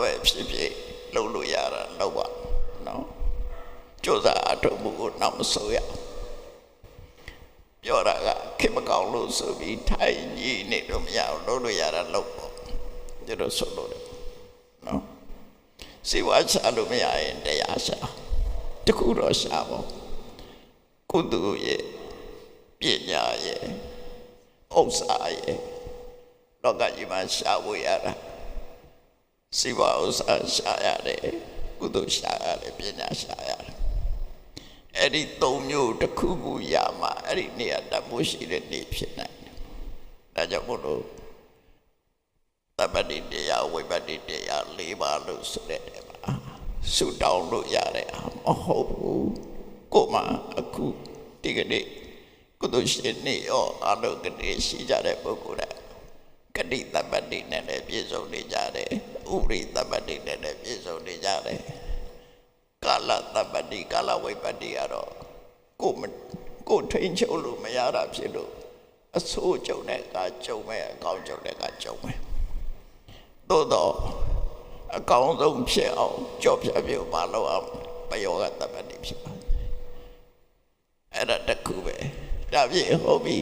ပဲဖြစ်ဖြစ်လုပ်လို့ရတာလုပ်ပါနော်ကြိုးစားအထောက်မှုကိုနောက်မဆိုးရအောင်ပြောတာကခင်မကောင်းလို့ဆိုပြီးထိုင်ကြီးနေတော့မရအောင်လုပ်လို့ရတာလုပ်ပေါ့ကျွန်တော်ဆိုလို့တယ်နော်စီဝါရှာလို့မရရင်တရားရှာတခုတော့ရှာပေါ့ကုသိုလ်ရဲ့ပညာရဲ့ဥစ္စာရဲ့လောကကြီးမှာရှာဖို့ရတာ စီဝါဥစ္စာရှာရတယ်ကုသိုလ်ရှာရတယ်ပညာရှာရတယ်အဲ့ဒီသုံးမျိုးတစ်ခုခုရမှအဲ့ဒီနေရာတတ်ဖို့ရှိတဲ့နေဖြစ်နိုင်တယ်ဒါကြောင့်မို့လို့တပ္ပတိတရားဝိပ္ပတိတရား၄ပါးလို့ဆိုတဲ့နေမှာဆုတောင်းလို့ရတဲ့အာမဟုတ်ဘူးကိုမအခုဒီကနေ့ကုသိုလ်ရှင်နေရောအလုကတိရှိကြတဲ့ပုဂ္ဂိုလ်တဲ့ကတိတပ္ပတိနဲ့လည်းပြည့်စုံနေကြတယ် ဥပရိတပ္ပတိနဲ့လည်းပြည့်စုံနေကြတယ်ကာလတပ္ပတိကာလဝိပ္ပတိကတော့ကိုမကိုထိန်ချုပ်လို့မရတာဖြစ်လို့အဆိုးကြုံတဲ့ကကြုံမဲ့အကောင်းကြုံတဲ့ကကြုံမဲ့သို့တော့အကောင်းဆုံးဖြစ်အောင်ကြော့ပြပြမလုပ်အောင်ပယောဂတပ္ပတိဖြစ်ပါတယ်အဲ့ဒါတခုပဲဒါပြည့်ဟုတ်ပြီ